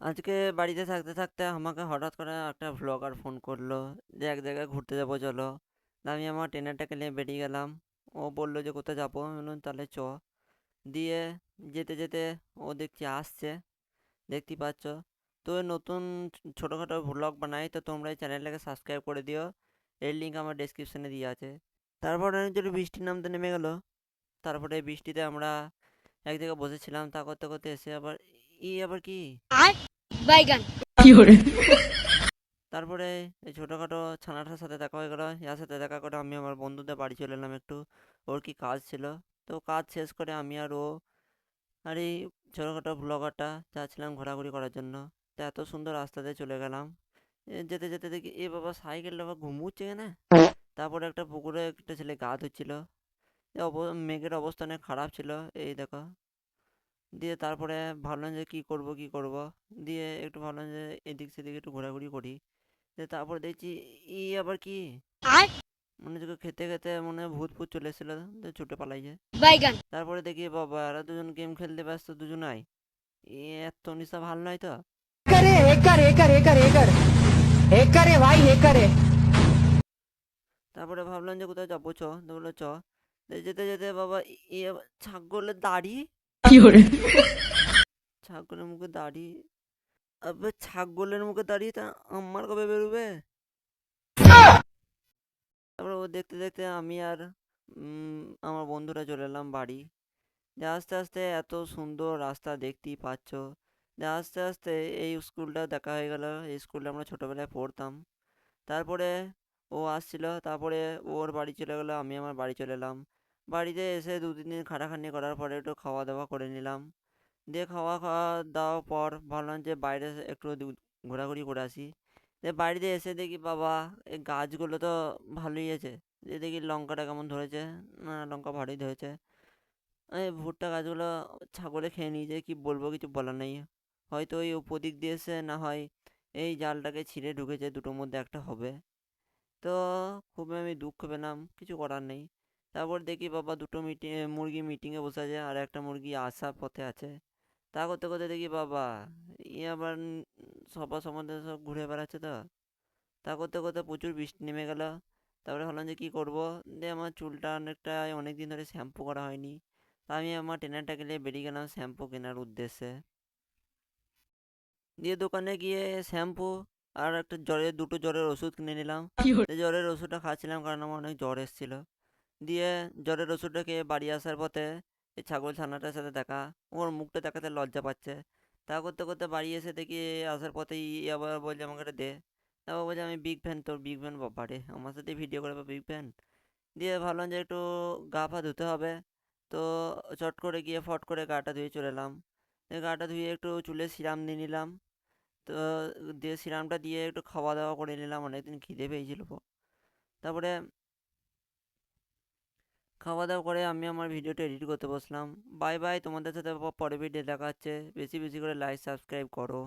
আজকে বাড়িতে থাকতে থাকতে আমাকে হঠাৎ করে একটা ভ্লগার ফোন করল, যে এক জায়গায় ঘুরতে যাব চলো। আমি আমার ট্রেনারটাকে নিয়ে বেরিয়ে গেলাম। ও বলল যে, কোথায় যাব? বললাম, তাহলে চ। দিয়ে যেতে যেতে ও দেখছি আসছে। দেখতেই পাচ্ছ। তো নতুন ছোটোখাটো ভ্লগ বানাই, তো তোমরা এই চ্যানেলটাকে সাবস্ক্রাইব করে দিও। এর লিঙ্ক আমার ডেসক্রিপশনে দিয়ে আছে। তারপর জোরে বৃষ্টি নামতে নেমে গেল। তারপরে বৃষ্টিতে আমরা এক জায়গায় বসেছিলাম। তা করতে করতে এসে আবার, ই আবার কি? বাইগান। তারপরে এই ছোটোখাটো ছানাটার সাথে দেখা হয়ে গেলো। ইয়ার সাথে দেখা করে আমি আমার বন্ধুদের বাড়ি চলে এলাম একটু। ওর কি কাজ ছিল? তো কাজ শেষ করে আমি আর ও আর এই ছোটোখাটো ব্লগারটা যাচ্ছিলাম ঘোরাঘুরি করার জন্য। তো এত সুন্দর রাস্তা দিয়ে চলে গেলাম। যেতে যেতে দেখি এ বাবা সাইকেলটা আবার ঘুমুচ্ছে কেন? তারপরে একটা পুকুরে একটা ছেলে গা ধুচ্ছিল। মেঘের অবস্থা অনেক খারাপ ছিল। এই দেখো দিয়ে তারপরে ভাবলাম যে কী করব কী করব? দিয়ে একটু ভাবলাম যে এদিক সেদিক একটু ঘোরাঘুরি করি। দিয়ে তারপর দেখছি ই আবার কি? মনে হচ্ছে খেতে খেতে মনে ভূত ভূত চলে এসেছিল ছুটে পালাই যায় তারপরে দেখি বাবা আর দুজন গেম খেলতে ব্যস্ত দুজন দুজনাই এত নিশা ভালো নয় তো? তারপরে ভাবলাম যে কোথায় যাব চ? বলল চ। যেতে যেতে বাবা ছাগলের দাড়ি ছাগলের মুখে দাড়ি। আবে ছাগলের মুখে দাঁড়িয়ে তা আমার কবে বেরোবে? তারপরে ও দেখতে দেখতে আমি আর আমার বন্ধুরা চলে এলাম বাড়ি। যে আস্তে আস্তে এত সুন্দর রাস্তা দেখতেই পাচ্ছ। যে আস্তে আস্তে এই স্কুলটা দেখা হয়ে গেল। এই স্কুলে আমরা ছোটোবেলায় পড়তাম। তারপরে ও আসছিল, তারপরে ওর বাড়ি চলে গেলো, আমি আমার বাড়ি চলে এলাম। বাড়িতে এসে দু তিন দিন খাটাখাটনি করার পরে একটু খাওয়া দাওয়া করে নিলাম। দিয়ে খাওয়া খাওয়া দাওয়ার পর ভাবলাম যে বাইরে একটু ঘোরাঘুরি করে আসি। দিয়ে বাড়িতে এসে দেখি বাবা, এই গাছগুলো তো ভালোই আছে। যে দেখি লঙ্কাটা কেমন ধরেছে। না, লঙ্কা ভালোই ধরেছে। এই ভুট্টা গাছগুলো ছাগলে খেয়ে নিয়েছে, কি বলব কিছু বলার নেই। হয়তো ওই উপদিক দিয়ে এসে না হয় এই জালটাকে ছিঁড়ে ঢুকেছে, দুটোর মধ্যে একটা হবে। তো খুবই আমি দুঃখ পেলাম, কিছু করার নেই। তারপর দেখি বাবা দুটো মিটিং মুরগি মিটিংয়ে বসে আছে আর একটা মুরগি আসার পথে আছে। তা করতে করতে দেখি বাবা ই আবার সবার সম্বন্ধে সব ঘুরে বেড়াচ্ছে তো। তা করতে করতে প্রচুর বৃষ্টি নেমে গেল। তারপরে ভাবলাম যে কী করব? দিয়ে আমার চুলটা অনেকটা অনেক দিন ধরে শ্যাম্পু করা হয়নি। তা আমি আমার ট্রেনারটাকে নিয়ে বেরিয়ে গেলাম শ্যাম্পু কেনার উদ্দেশ্যে। দিয়ে দোকানে গিয়ে শ্যাম্পু আর একটা জ্বরের দুটো জ্বরের ওষুধ কিনে নিলাম। জ্বরের ওষুধটা খাচ্ছিলাম কারণ আমার অনেক জ্বর এসেছিল। দিয়ে জ্বরের ওষুধটা খেয়ে বাড়ি আসার পথে এই ছাগল ছানাটার সাথে দেখা, ওর মুখটা দেখাতে লজ্জা পাচ্ছে। তা করতে করতে বাড়ি এসে দেখি আসার পথেই আবার বলছে আমাকে দে। তারপর বলছে, আমি বিগ ফ্যান তোর বিগ ফ্যান বাবারে আমার সাথে ভিডিও করে বিগ ফ্যান দিয়ে ভাবলাম যে একটু গা ফা ধুতে হবে। তো চট করে গিয়ে ফট করে গাটা ধুয়ে চলে এলাম। গাটা ধুয়ে একটু চুলে সিরাম দিয়ে নিলাম। তো দিয়ে সিরামটা দিয়ে একটু খাওয়া দাওয়া করে নিলাম। অনেকদিন খিদে পেয়েছিল তারপরে খাওয়া দাওয়া করে আমি আমার ভিডিওটা এডিট করতে বসলাম। বাই বাই তোমাদের সাথে পরে ভিডিও দেখা হচ্ছে। বেশি বেশি করে লাইক সাবস্ক্রাইব করো।